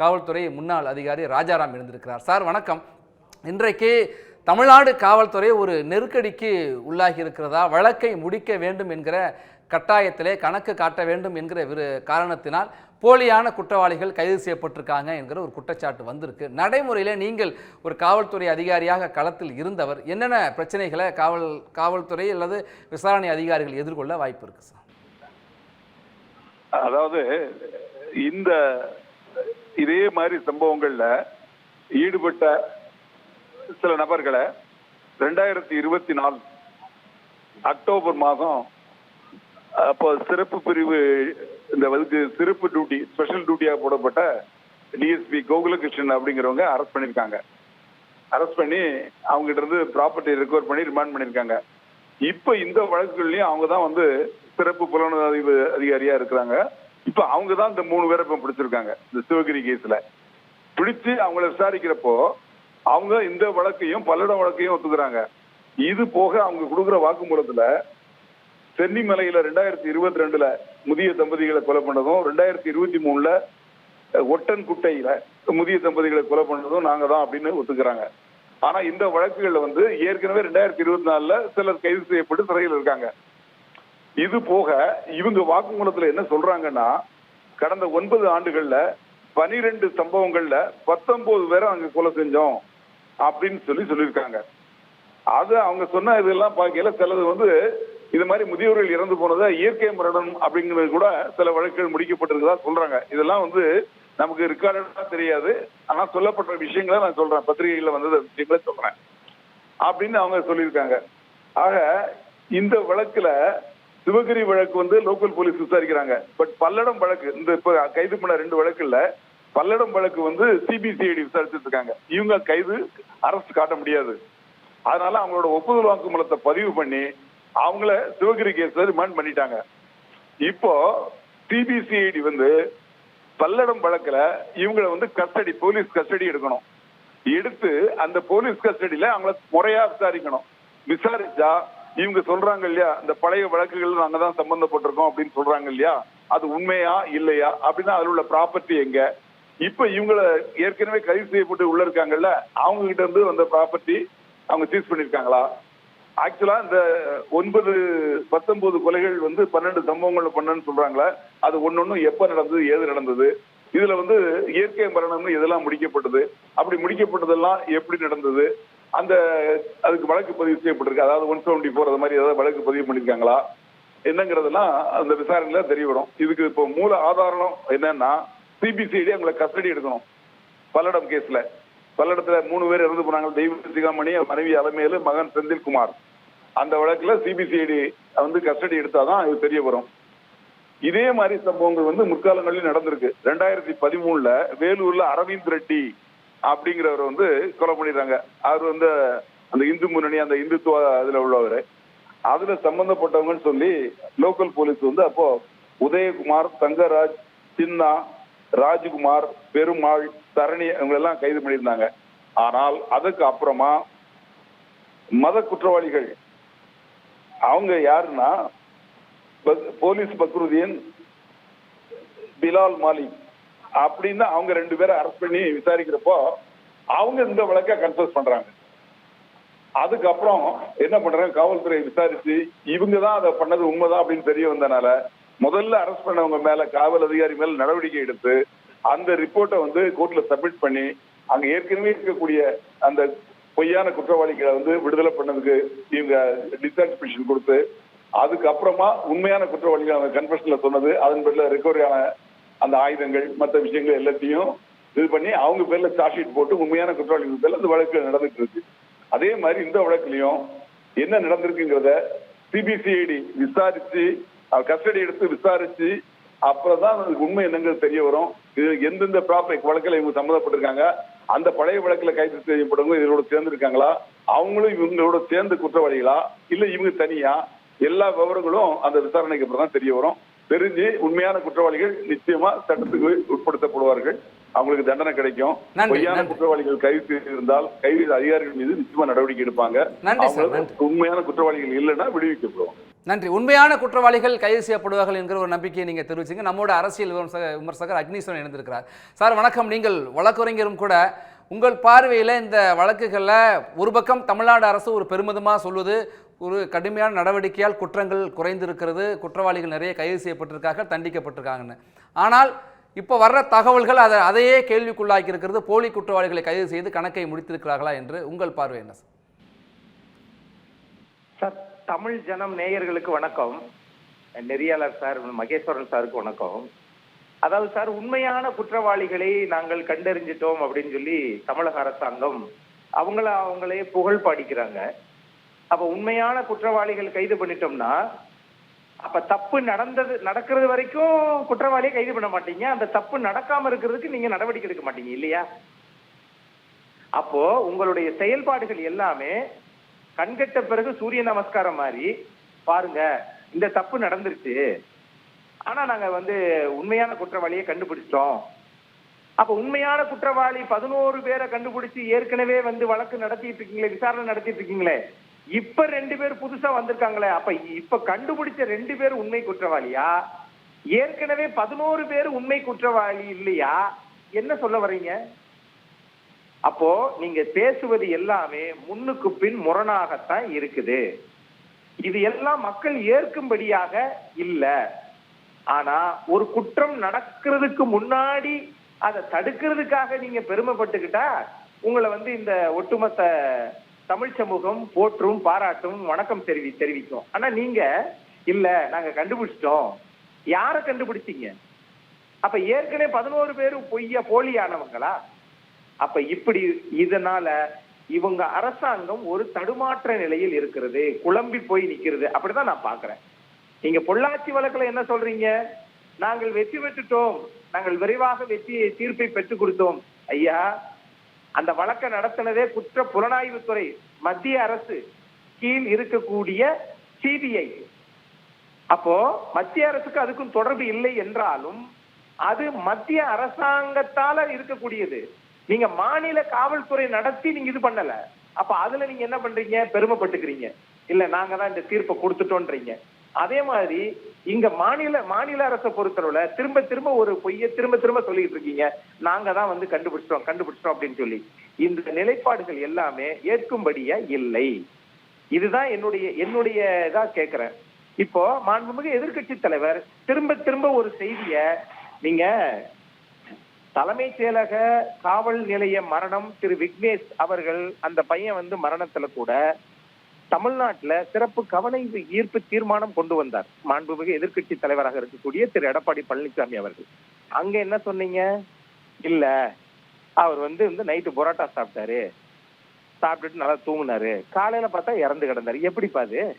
A: காவல்துறை முன்னாள் அதிகாரி ராஜாராம் இருந்திருக்கிறார். சார் வணக்கம். இன்றைக்கு தமிழ்நாடு காவல்துறை ஒரு நெருக்கடிக்கு உள்ளாகி இருக்கிறதா? வழக்கை முடிக்க வேண்டும் என்கிற கட்டாயத்திலே கணக்கு காட்ட வேண்டும் என்கிற விரு காரணத்தினால் போலியான குற்றவாளிகள் கைது செய்யப்பட்டிருக்காங்க என்கிற ஒரு குற்றச்சாட்டு வந்திருக்கு. நடைமுறையில் நீங்கள் ஒரு காவல்துறை அதிகாரியாக களத்தில் இருந்தவர் என்னென்ன பிரச்சனைகளை காவல் காவல்துறை அல்லது விசாரணை அதிகாரிகள் எதிர்கொள்ள வாய்ப்பு இருக்கு சார்?
D: அதாவது இந்த இதே மாதிரி சம்பவங்கள்ல ஈடுபட்ட சில நபர்களை ரெண்டாயிரத்தி இருபத்தி நாலு அக்டோபர் மாதம் அப்போ சிறப்பு பிரிவு இந்த இதுக்கு சிறப்பு டியூட்டி ஸ்பெஷல் டியூட்டியாக போடப்பட்ட டிஎஸ்பி கோகுலகிருஷ்ணன் அப்படிங்கிறவங்க அரெஸ்ட் பண்ணியிருக்காங்க. அரெஸ்ட் பண்ணி அவங்ககிட்ட இருந்து ப்ராப்பர்ட்டி ரெக்கவர் பண்ணி ரிமாண்ட் பண்ணியிருக்காங்க. இப்போ இந்த வழக்குகள்லையும் அவங்க தான் வந்து சிறப்பு புலனாய்வு அதிகாரியா இருக்கிறாங்க. இப்போ அவங்க தான் இந்த மூணு பேரை இப்போ பிடிச்சிருக்காங்க இந்த சிவகிரி கேஸில் பிடிச்சு அவங்கள விசாரிக்கிறப்போ அவங்க இந்த வழக்கையும் பல்லடம் வழக்கையும் ஒத்துக்கிறாங்க. இது போக அவங்க கொடுக்குற வாக்குமூலத்தில் சென்னிமலையில ரெண்டாயிரத்தி இருபத்தி ரெண்டுல முதிய தம்பதிகளை கொலை பண்ணதும் ரெண்டாயிரத்தி இருபத்தி மூணுல ஒட்டன்குட்டையில முதிய தம்பதிகளை கொலை பண்ணதும் நாங்க தான் அப்படின்னு ஒத்துக்கிறாங்க. ஆனா இந்த வழக்குகள்ல வந்து ஏற்கனவே ரெண்டாயிரத்தி இருபத்தி நாலுல சிலர் கைது செய்யப்பட்டு சிறையில் இருக்காங்க. இது போக இவங்க வாக்குமூலத்துல என்ன சொல்றாங்கன்னா கடந்த ஒன்பது ஆண்டுகள்ல பனிரெண்டு சம்பவங்கள்ல பத்தொன்பது பேரை அங்க கொலை செஞ்சோம் அப்படின்னு சொல்லி சொல்லியிருக்காங்க. அது அவங்க சொன்ன இதெல்லாம் பார்க்கல சிலது வந்து இது மாதிரி முதியோர்கள் இறந்து போனதை இயற்கை மரணம் அப்படிங்கிறது கூட சில வழக்குகள் முடிக்கப்பட்டிருக்கதா சொல்றாங்க. இதெல்லாம் வந்து நமக்கு ரெக்கார்டா தெரியாது. ஆனா சொல்லப்பட்ட விஷயங்களை நான் சொல்றேன். பத்திரிகைகள்ல வந்தது விஷயங்களை சொல்றேன். அப்படின்னு அவங்க சொல்லியிருக்காங்க. ஆக இந்த வழக்குல சிவகிரி வழக்கு வந்து லோக்கல் போலீஸ் விசாரிக்கிறாங்க. பட் பல்லடம் வழக்கு இந்த இப்ப கைது பண்ண ரெண்டு வழக்குல பல்லடம் வழக்கு வந்து சிபிசிஐடி விசாரிச்சுட்டு இருக்காங்க இவங்க கைது அரசு காட்ட முடியாது. அதனால அவங்களோட ஒப்புதல் வாக்குமூலத்தை பதிவு பண்ணி அவங்கள சிவகிரி கேஸ்ல ரிமாண்ட் பண்ணிட்டாங்க. இப்போ சிபிசிஐடி வந்து பல்லடம் வழக்குல இவங்களை வந்து கஸ்டடி போலீஸ் கஸ்டடி எடுக்கணும். எடுத்து அந்த போலீஸ் கஸ்டடியில அவங்கள முறையா விசாரிக்கணும். விசாரிச்சா இவங்க சொல்றாங்க இல்லையா இந்த பழைய வழக்குகள் நாங்க தான் சம்பந்தப்பட்டிருக்கோம் அப்படின்னு சொல்றாங்க இல்லையா அது உண்மையா இல்லையா அப்படின்னா அதுல உள்ள ப்ராப்பர்ட்டி எங்க? இப்ப இவங்கள ஏற்கனவே கைது செய்யப்பட்டு உள்ள இருக்காங்கல்ல அவங்க கிட்ட இருந்து வந்த ப்ராப்பர்ட்டி அவங்க சீஸ் பண்ணிருக்காங்களா? ஆக்சுவலா இந்த ஒன்பது பத்தொன்பது கொலைகள் வந்து பன்னெண்டு சம்பவங்கள் பண்ணன்னு சொல்றாங்களா அது ஒன்னொன்னு எப்ப நடந்தது ஏது நடந்தது? இதுல வந்து இயற்கை மரணம்னு இதெல்லாம் முடிக்கப்பட்டது? அப்படி முடிக்கப்பட்டதெல்லாம் எப்படி நடந்தது? அந்த அதுக்கு வழக்கு பதிவு செய்யப்பட்டிருக்கு. அதாவது ஒன் செவன்டி ஃபோர் அது மாதிரி ஏதாவது வழக்கு பதிவு பண்ணியிருக்காங்களா? என்னங்கிறதெல்லாம் அந்த விசாரணையில தெரிய வரும். இதுக்கு இப்போ மூல ஆதாரம் என்னன்னா சிபிசிஐடி அவங்களை கஸ்டடி எடுக்கணும். பல்லடம் கேஸ்ல. பல்லடத்துல மூணு பேர் இறந்து போனாங்க. தெய்வ சிகாமணி மனைவி அலமேலு மகன் செந்தில்குமார். அந்த வழக்குல சிபிசிஐடி வந்து கஸ்டடி எடுத்தாதான் இது தெரிய வரும். இதே மாதிரி சம்பவங்கள் வந்து முற்காலங்களில் நடந்திருக்கு. ரெண்டாயிரத்தி பதிமூணுல வேலூர்ல அரவிந்த் ரெட்டி அப்படிங்கிறவர் வந்து கொலை பண்ணிடுறாங்க அவர் வந்து அந்த இந்து முன்னணி அந்த இந்துத்துவ அதுல உள்ளவர். அதுல சம்பந்தப்பட்டவங்கன்னு சொல்லி லோக்கல் போலீஸ் வந்து அப்போ உதயகுமார் தங்கராஜ் சின்னா ராஜ்குமார் பெருமாள் தரணி இவங்களெல்லாம் கைது பண்ணியிருந்தாங்க. ஆனால் அதுக்கு அப்புறமா மத குற்றவாளிகள் அவங்க யாருன்னா பக்- போலீஸ் பக்ருதீன் பிலால் மாலிக் அப்படின்னு அவங்க ரெண்டு பேரை அரெஸ்ட் பண்ணி விசாரிக்கிறப்போ அவங்க இந்த வழக்க கன்ஃபர்ஸ் பண்றாங்க. அதுக்கப்புறம் என்ன பண்றாங்க? காவல்துறை விசாரிச்சு இவங்க தான் அதை பண்ணது உண்மைதான் அப்படின்னு தெரிய வந்தனால முதல்ல அரெஸ்ட் பண்ணவங்க மேல காவல் அதிகாரி மேல நடவடிக்கை எடுத்து அந்த ரிப்போர்ட்டை வந்து கோர்ட்ல சப்மிட் பண்ணி அங்க ஏற்கனவே இருக்கக்கூடிய அந்த பொய்யான குற்றவாளிகளை வந்து விடுதலை பண்ணதுக்கு இவங்க டிசாட்டிஸ்பேஷன் கொடுத்து அதுக்கப்புறமா உண்மையான குற்றவாளிகள் அவங்க கன்ஃபெஷன்ல சொன்னது அதன் பேர்ல ரெக்கவரியான அந்த ஆயுதங்கள் மற்ற விஷயங்கள் எல்லாத்தையும் இது பண்ணி அவங்க பேர்ல சார்ஜ் ஷீட் போட்டு உண்மையான குற்றவாளிகள் பேர்ல அந்த வழக்கு நடந்துட்டு இருக்கு. அதே மாதிரி இந்த வழக்குலையும் என்ன நடந்திருக்குங்கிறத சிபிசிஐடி விசாரிச்சு கஸ்டடி எடுத்து விசாரிச்சு அப்புறம் தான் அதுக்கு உண்மை என்னங்கிறது தெரிய வரும். இது எந்தெந்த ப்ராப்பர் வழக்கில் இவங்க சம்மந்தப்பட்டிருக்காங்க அந்த பழைய வழக்குல கைது செய்யப்பட்டவங்க இதோட சேர்ந்திருக்காங்களா? அவங்களும் இவங்களோட சேர்ந்து குற்றவாளிகளா? இல்ல இவங்க தனியா? எல்லா விவரங்களும் அந்த விசாரணைக்கு அப்புறம் தான் தெரிய வரும். தெரிஞ்சு உண்மையான குற்றவாளிகள் நிச்சயமா சட்டத்துக்கு உட்படுத்தப்படுவார்கள். அவங்களுக்கு தண்டனை கிடைக்கும். பொய்யான. குற்றவாளிகள் கைது இருந்தால் கைது அதிகாரிகள் மீது நிச்சயமா நடவடிக்கை எடுப்பாங்க. உண்மையான குற்றவாளிகள் இல்லைன்னா விடுவிக்கப்படுவாங்க
A: நன்றி. உண்மையான குற்றவாளிகள் கைது செய்யப்படுவார்கள் என்கிற ஒரு நம்பிக்கையை நீங்கள் தெரிவிச்சிங்க. நம்மோட அரசியல் விமர்சக விமர்சகர் அக்னீஸ்வரன் இணைந்திருக்கிறார். சார் வணக்கம். நீங்கள் வழக்கறிஞரும் கூட உங்கள் பார்வையில் இந்த வழக்குகளில் ஒரு பக்கம் தமிழ்நாடு அரசு ஒரு பெருமிதமாக சொல்வது ஒரு கடுமையான நடவடிக்கையால் குற்றங்கள் குறைந்திருக்கிறது குற்றவாளிகள் நிறைய கைது செய்யப்பட்டிருக்காங்க தண்டிக்கப்பட்டிருக்காங்கன்னு. ஆனால் இப்போ வர்ற தகவல்கள் அதை அதையே கேள்விக்குள்ளாக்கி இருக்கிறது போலி குற்றவாளிகளை கைது செய்து கணக்கை முடித்திருக்கிறார்களா என்று உங்கள் பார்வை என்ன சார்?
E: சார் தமிழ் ஜனம் நேயர்களுக்கு வணக்கம். நெறியாளர் சார் மகேஸ்வரன் சாருக்கு வணக்கம். அதாவது சார் உண்மையான குற்றவாளிகளை நாங்கள் கண்டறிஞ்சிட்டோம் அப்படின்னு சொல்லி தமிழக அரசாங்கம் அவங்கள அவங்களே புகழ் பாடிக்கிறாங்க. அப்ப உண்மையான குற்றவாளிகள் கைது பண்ணிட்டோம்னா அப்ப தப்பு நடந்தது நடக்கிறது வரைக்கும் குற்றவாளியை கைது பண்ண மாட்டீங்க. அந்த தப்பு நடக்காம இருக்கிறதுக்கு நீங்க நடவடிக்கை எடுக்க மாட்டீங்க இல்லையா? அப்போ உங்களுடைய செயல்பாடுகள் எல்லாமே கண்கட்ட பிறகு சூரிய நமஸ்காரம் மாதிரி பாருங்க இந்த தப்பு நடந்துருச்சு. ஆனா நாங்க வந்து உண்மையான குற்றவாளியை கண்டுபிடிச்சிட்டோம். அப்ப உண்மையான குற்றவாளி பதினோரு பேரை கண்டுபிடிச்சு ஏற்கனவே வந்து வழக்கு நடத்திட்டு இருக்கீங்களே விசாரணை நடத்திட்டு இருக்கீங்களே இப்ப ரெண்டு பேர் புதுசா வந்திருக்காங்களே அப்ப இப்ப கண்டுபிடிச்ச ரெண்டு பேர் உண்மை குற்றவாளியா? ஏற்கனவே பதினோரு பேர் உண்மை குற்றவாளி இல்லையா? என்ன சொல்ல வர்றீங்க? அப்போ நீங்க பேசுவது எல்லாமே முன்னுக்கு பின் முரணாகத்தான் இருக்குது. இது எல்லாம் மக்கள் ஏற்கும்படியாக இல்ல. ஆனா ஒரு குற்றம் நடக்கிறதுக்கு முன்னாடி அதை தடுக்கிறதுக்காக நீங்க பெருமைப்பட்டுக்கிட்டா உங்களை வந்து இந்த ஒட்டுமொத்த தமிழ் சமூகம் போற்றும் பாராட்டும் வணக்கம் தெரிவி தெரிவிக்கும். ஆனா நீங்க இல்ல நாங்க கண்டுபிடிச்சிட்டோம். யார கண்டுபிடிச்சீங்க? அப்ப ஏற்கனவே பதினோரு பேர் பொய்யா போலியானவங்களா? அப்ப இப்படி இதனால இவங்க அரசாங்கம் ஒரு தடுமாற்ற நிலையில் இருக்கிறது குழம்பி போய் நிக்கிறது. அப்படிதான் நான் பாக்குறேன் நீங்க பொள்ளாச்சி வழக்குல என்ன சொல்றீங்க? நாங்கள் வெற்றி பெற்றுட்டோம். நாங்கள் விரைவாக வெற்றி தீர்ப்பை பெற்றுக் கொடுத்தோம். ஐயா அந்த வழக்கை நடத்தினதே குற்ற புலனாய்வுத்துறை மத்திய அரசு. கீழ் இருக்கக்கூடிய சிபிஐ. அப்போ மத்திய அரசுக்கு அதுக்கும் தொடர்பு இல்லை என்றாலும் அது மத்திய அரசாங்கத்தால இருக்கக்கூடியது. நீங்க மாநில காவல்துறை நடத்தி நீங்க இது பண்ணல. அப்ப அதுல நீங்க என்ன பண்றீங்க? பெருமைப்பட்டுக்கிறீங்க. இல்ல நாங்க தான் இந்த தீர்ப்பை கொடுத்துட்டோன்றீங்க. அதே மாதிரி இங்க மாநில மாநில அரசை பொறுத்தளவுல திரும்ப திரும்ப ஒரு பொய்ய திரும்ப திரும்ப சொல்லிட்டு இருக்கீங்க. நாங்க தான் வந்து கண்டுபிடிச்சிட்டோம் கண்டுபிடிச்சிட்டோம் அப்படின்னு சொல்லி. இந்த நிலைப்பாடுகள் எல்லாமே ஏற்கும்படியா இல்லை. இதுதான் என்னுடைய என்னுடைய இதா கேக்குறேன். இப்போ மாண்புமிகு எதிர்க்கட்சி தலைவர் திரும்ப திரும்ப ஒரு செய்திய நீங்க தலைமைச் செயலக காவல் நிலைய மரணம் திரு விக்னேஷ் அவர்கள் அந்த பையன் வந்து மரணத்துல கூட தமிழ்நாட்டுல சிறப்பு கவன ஈர்ப்பு தீர்மானம் கொண்டு வந்தார். மாண்புமிகு எதிர்க்கட்சி தலைவராக இருக்கக்கூடிய திரு எடப்பாடி பழனிசாமி அவர்கள். அங்க என்ன சொன்னீங்க? இல்ல அவர் வந்து வந்து நைட்டு பரோட்டா சாப்பிட்டாரு. சாப்பிட்டுட்டு நல்லா தூங்குனாரு. காலையில பார்த்தா இறந்து கிடந்தாரு. எப்படிப்பா அது?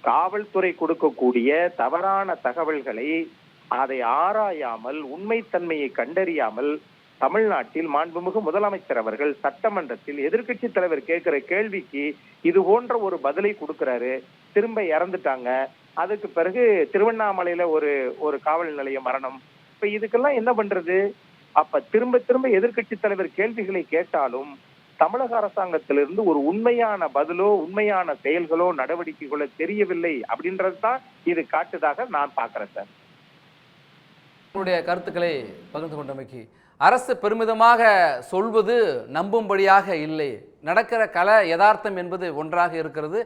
E: காவல்துறை கொடுக்கக்கூடிய தவறான தகவல்களை அதை ஆராயாமல் உண்மைத்தன்மையை கண்டறியாமல் தமிழ்நாட்டில் மாண்புமிகு முதலமைச்சர் அவர்கள் சட்டமன்றத்தில் எதிர்கட்சி தலைவர் கேட்கிற கேள்விக்கு இது போன்ற ஒரு பதிலை கொடுக்கிறாரு. திரும்ப இறந்துட்டாங்க. அதுக்கு பிறகு திருவண்ணாமலையில ஒரு ஒரு காவல் நிலைய மரணம். இப்ப இதுக்கெல்லாம் என்ன பண்றது? அப்ப திரும்ப திரும்ப எதிர்க்கட்சி தலைவர் கேள்விகளை கேட்டாலும் தமிழக அரசாங்கத்திலிருந்து ஒரு உண்மையான பதிலோ உண்மையான செயல்களோ நடவடிக்கைகளோ தெரியவில்லை அப்படின்றது தான் இது காட்டுதாக நான் பாக்குறேன் சார்.
A: உங்களுடைய கருத்துக்களை பகிர்ந்து கொண்டமைக்கு. அரசு பெருமிதமாக சொல்வது நம்பும்படியாக இல்லை. நடக்கிற கல யதார்த்தம் என்பது ஒன்றாக இருக்கிறது.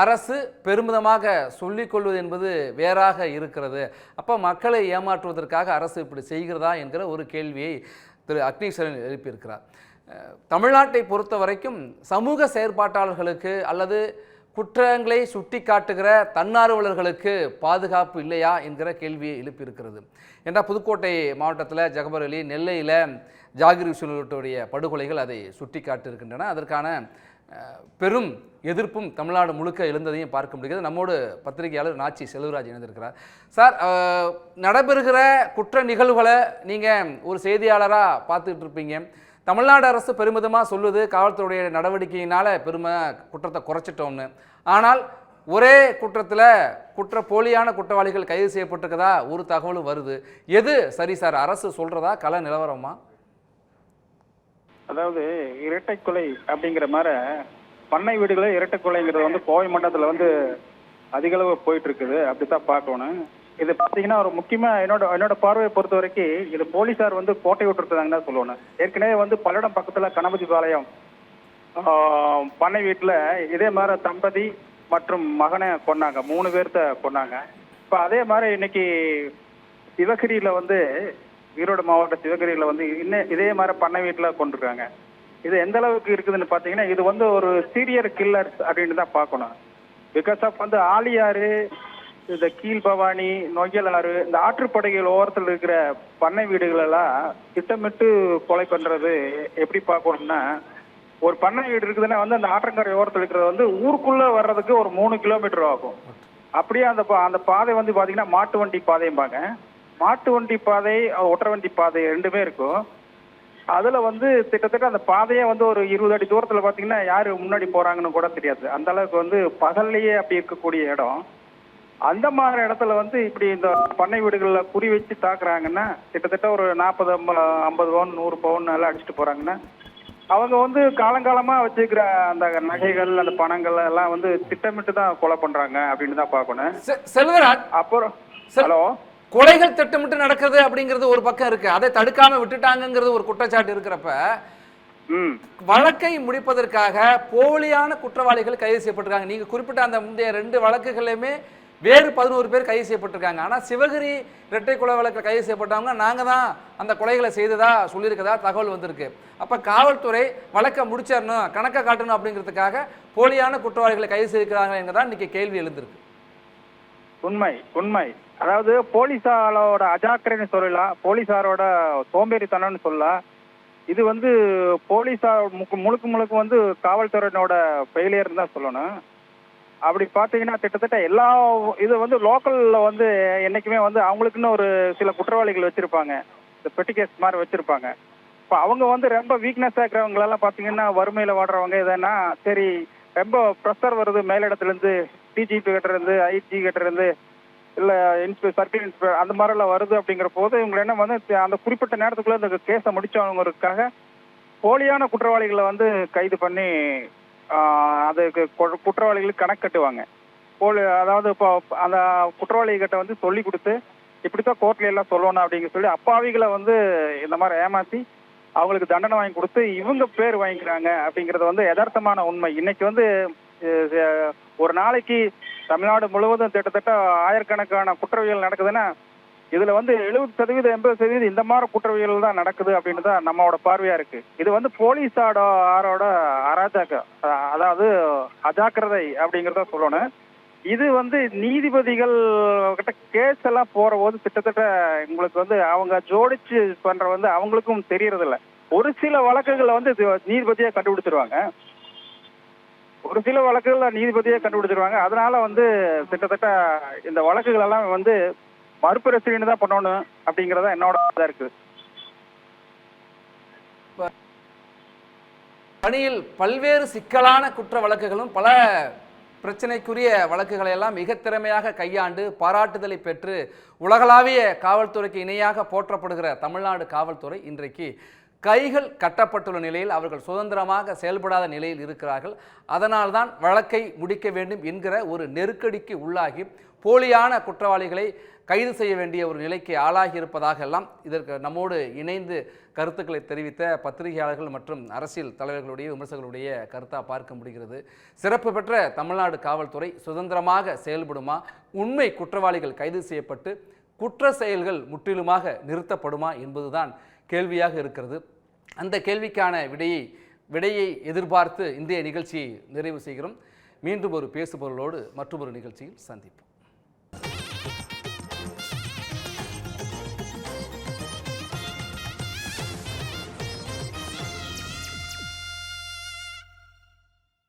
A: அரசு பெருமிதமாக சொல்லிக்கொள்வது என்பது வேறாக இருக்கிறது. அப்போ மக்களை ஏமாற்றுவதற்காக அரசு இப்படி செய்கிறதா என்கிற ஒரு கேள்வியை திரு அக்னீஸ்வரன் எழுப்பியிருக்கிறார். தமிழ்நாட்டை பொறுத்த வரைக்கும் சமூக செயற்பாட்டாளர்களுக்கு அல்லது குற்றங்களை சுட்டி காட்டுகிற தன்னார்வலர்களுக்கு பாதுகாப்பு இல்லையா என்கிற கேள்வியை எழுப்பியிருக்கிறது. என்றால் புதுக்கோட்டை மாவட்டத்தில் ஜகபர் அலி நெல்லையில் ஜாகிர் விஸ்வனுடைய படுகொலைகள் அதை சுட்டி காட்டியிருக்கின்றன அதற்கான பெரும் எதிர்ப்பும் தமிழ்நாடு முழுக்க எழுந்ததையும் பார்க்க முடிகிறது. நம்மோடு பத்திரிகையாளர் நாச்சி செல்வராஜ் இணைந்திருக்கிறார். சார் நடைபெறுகிற குற்ற நிகழ்வுகளை நீங்கள் ஒரு செய்தியாளராக பார்த்துக்கிட்டு இருப்பீங்க. தமிழ்நாடு அரசு பெருமிதமாக சொல்லுது காவல்துறையுடைய நடவடிக்கையினால் பெருமை குற்றத்தை குறைச்சிட்டோம்னு. ஆனால் ஒரே குற்றத்தில் குற்ற போலியான குற்றவாளிகள் கைது செய்யப்பட்டிருக்கதா? ஒரு தகவலும் வருது. எது சரி சார்? அரசு சொல்கிறதா கல நிலவரமா?
F: அதாவது இரட்டை கொலை அப்படிங்கிற மாதிரி பண்ணை வீடுகளில் இரட்டை கொலைங்கிறது வந்து கோவை மண்டலத்தில் வந்து அதிகளவு போயிட்டு இருக்குது. அப்படித்தான் பார்க்கணும். இது பார்த்தீங்கன்னா ஒரு முக்கியமா என்னோட என்னோட பார்வையை பொறுத்த வரைக்கும் இது போலீசார் வந்து கோட்டை விட்டுருக்குதாங்கன்னு தான் சொல்லணும். ஏற்கனவே வந்து பல்லடம் பக்கத்துல கணபதி பாளையம் பண்ணை வீட்டில் இதே மாதிரி தம்பதி மற்றும் மகனை கொன்னாங்க. மூணு பேர்த்த கொன்னாங்க. இப்போ அதே மாதிரி இன்னைக்கு சிவகிரியில வந்து ஈரோடு மாவட்ட சிவகிரியில வந்து இன்னும் இதே மாதிரி பண்ணை வீட்டுல கொண்டிருக்காங்க. இது எந்த அளவுக்கு இருக்குதுன்னு பாத்தீங்கன்னா இது வந்து ஒரு சீரியர் கில்லர்ஸ் அப்படின்னு தான் பார்க்கணும். பிகாஸ் ஆஃப் வந்து ஆலியாறு இந்த கீழ்பவானி நொய்யலாறு இந்த ஆற்றுப்படைகள் ஓரத்தில் இருக்கிற பண்ணை வீடுகள் எல்லாம் திட்டமிட்டு கொலை பண்றது எப்படி பார்க்கணும்னா ஒரு பண்ணை வீடு இருக்குதுன்னா வந்து அந்த ஆற்றங்கரை ஓரத்தில் இருக்கிறது வந்து ஊருக்குள்ள வர்றதுக்கு ஒரு மூணு கிலோமீட்டர் ஆகும். அப்படியே அந்த பா- அந்த பாதை வந்து பாத்தீங்கன்னா மாட்டு வண்டி பாதைம்பாங்க. மாட்டு வண்டி பாதை ஒற்றை வண்டி பாதை ரெண்டுமே இருக்கும். அதுல வந்து கிட்டத்தட்ட அந்த பாதையே வந்து ஒரு இருபது அடி தூரத்துல பாத்தீங்கன்னா யாரு முன்னாடி போறாங்கன்னு கூட தெரியாது. அந்த அளவுக்கு வந்து பகல்லையே அப்படி இருக்கக்கூடிய இடம். அந்த மாதிரி இடத்துல வந்து இப்படி இந்த பண்ணை வீடுகள்ல குறி வச்சு தாக்குறாங்கன்னா கிட்டத்தட்ட ஒரு நாற்பது ஐம்பது பவுன் நூறு பவுன் எல்லாம் அடிச்சுட்டு போறாங்கன்னா அவங்க வந்து காலங்காலமா வச்சிருக்கிற அந்த நகைகள் அந்த பணங்கள் எல்லாம் வந்து திட்டமிட்டு தான் கொலை பண்றாங்க அப்படின்னு தான் பார்க்கணும்.
A: செல்வராஜ்
F: அப்புறம். ஹலோ?
A: கொலைகள் திட்டமிட்டு நடக்கிறது அப்படிங்கிறது ஒரு பக்கம் இருக்கு. அதை தடுக்காம விட்டுட்டாங்கங்கிறது ஒரு குற்றச்சாட்டு இருக்கிறப்ப வழக்கை முடிப்பதற்காக போலியான குற்றவாளிகள் கைது செய்யப்பட்டிருக்காங்க. நீங்க குறிப்பிட்ட அந்த முந்தைய ரெண்டு வழக்குகளையுமே வேறு பதினோரு பேர் கைது செய்யப்பட்டிருக்காங்க. ஆனால் சிவகிரி இரட்டை கொலை வழக்கில் கைது செய்யப்பட்டவங்க நாங்கள் தான் அந்த கொலைகளை செய்ததா சொல்லியிருக்கதா தகவல் வந்திருக்கு. அப்போ காவல்துறை வழக்கை முடிச்சிடணும் கணக்கை காட்டணும் அப்படிங்கிறதுக்காக போலியான குற்றவாளிகளை கைது செய்திருக்கிறாங்க என்கிறதா இன்னைக்கு கேள்வி எழுந்திருக்கு.
F: உண்மை உண்மை. அதாவது போலீஸாரோட அஜாக்கிரன்னு சொல்லலாம் போலீஸாரோட சோம்பேறித்தனம்னு சொல்லலாம் இது வந்து போலீஸார் முழுக்க முழுக்க வந்து காவல்துறையினோட ஃபெயிலியர்னு தான் சொல்லணும். அப்படி பார்த்தீங்கன்னா கிட்டத்தட்ட எல்லா இது வந்து லோக்கல்ல வந்து என்னைக்குமே வந்து அவங்களுக்குன்னு ஒரு சில குற்றவாளிகள் வச்சிருப்பாங்க. இந்த பெட்டி கேஸ் மாதிரி வச்சிருப்பாங்க. இப்போ அவங்க வந்து ரொம்ப வீக்னஸ் இருக்கிறவங்களெல்லாம் பார்த்தீங்கன்னா வறுமையில் வாடுறவங்க எதுனா சரி ரொம்ப ப்ரெஷர் வருது மேலிடத்துலேருந்து டிஜிபி கிட்டேருந்து ஐஜி கிட்டேருந்து இல்லை இன்ஸ்பெ சர்க்கிள் இன்ஸ்பெக்டர் அந்த மாதிரிலாம் வருது அப்படிங்கிற போது இவங்க என்ன வந்து அந்த குறிப்பிட்ட நேரத்துக்குள்ள இந்த கேஸை முடிச்சவங்களுக்காக போலியான குற்றவாளிகளை வந்து கைது பண்ணி அதுக்கு குற்றவாளிகளுக்கு கணக்கு கட்டுவாங்க. போலி அதாவது இப்போ அந்த குற்றவாளிகிட்ட வந்து சொல்லி கொடுத்து இப்படித்தான் கோர்ட்ல எல்லாம் சொல்லணும் அப்படிங்க சொல்லி அப்பாவிகளை வந்து இந்த மாதிரி ஏமாத்தி அவங்களுக்கு தண்டனை வாங்கி கொடுத்து இவங்க பேர் வாங்கிக்கிறாங்க அப்படிங்கறது வந்து யதார்த்தமான உண்மை. இன்னைக்கு வந்து ஒரு நாளைக்கு தமிழ்நாடு முழுவதும் கிட்டத்தட்ட ஆயிரக்கணக்கான குற்றவியல் நடக்குதுன்னா இதுல வந்து எழுபது சதவீதம் எண்பது சதவீதம் இந்த மாதிரி குற்றவியல் தான் நடக்குது அப்படின்னு தான் நம்மளோட பார்வையா இருக்கு. இது வந்து போலீஸாரோட ஆரோட அராஜக அதாவது அஜாக்கிரதை அப்படிங்கறத சொல்லணும். இது வந்து நீதிபதிகள் கிட்ட கேஸ் எல்லாம் போற போது கிட்டத்தட்ட உங்களுக்கு வந்து அவங்க ஜோடிச்சு பண்ற வந்து அவங்களுக்கும் தெரியறது இல்ல ஒரு சில வழக்குகளை வந்து நீதிபதியா கண்டுபிடிச்சிருவாங்க. ஒரு சில வழக்குகளில் நீதிபதியே கண்டுபிடிச்சிருவாங்க. அதனால வந்து கிட்டத்தட்ட இந்த வழக்குகள் எல்லாம் வந்து மறுபரிசீலனை தான் பண்ணணும் அப்படிங்கறத என்னோட இதா இருக்கு.
A: பணியில் பல்வேறு சிக்கலான குற்ற வழக்குகளும் பல பிரச்சனைக்குரிய வழக்குகளை எல்லாம் மிக திறமையாக கையாண்டு பாராட்டுதலை பெற்று உலகளாவிய காவல்துறைக்கு இணையாக போற்றப்படுகிற தமிழ்நாடு காவல்துறை இன்றைக்கு கைகள் கட்டப்பட்டுள்ள நிலையில் அவர்கள் சுதந்திரமாக செயல்படாத நிலையில் இருக்கிறார்கள். அதனால்தான் வழக்கை முடிக்க வேண்டும் என்கிற ஒரு நெருக்கடிக்கு உள்ளாகி போலியான குற்றவாளிகளை கைது செய்ய வேண்டிய ஒரு நிலைக்கு ஆளாகி இருப்பதாக எல்லாம் இதற்கு நம்மோடு இணைந்து கருத்துக்களை தெரிவித்த பத்திரிகையாளர்கள் மற்றும் அரசியல் தலைவர்களுடைய விமர்சகர்களுடைய கருத்தாக பார்க்க முடிகிறது. சிறப்பு பெற்ற தமிழ்நாடு காவல்துறை சுதந்திரமாக செயல்படுமா? உண்மை குற்றவாளிகள் கைது செய்யப்பட்டு குற்ற செயல்கள் முற்றிலுமாக நிறுத்தப்படுமா என்பதுதான் கேள்வியாக இருக்கிறது. அந்த கேள்விக்கான விடையை விடையை எதிர்பார்த்து இந்திய நிகழ்ச்சியை நிறைவு செய்கிறோம். மீண்டும் ஒரு பேசுபொருளோடு மற்றொரு நிகழ்ச்சியில் சந்திப்போம்.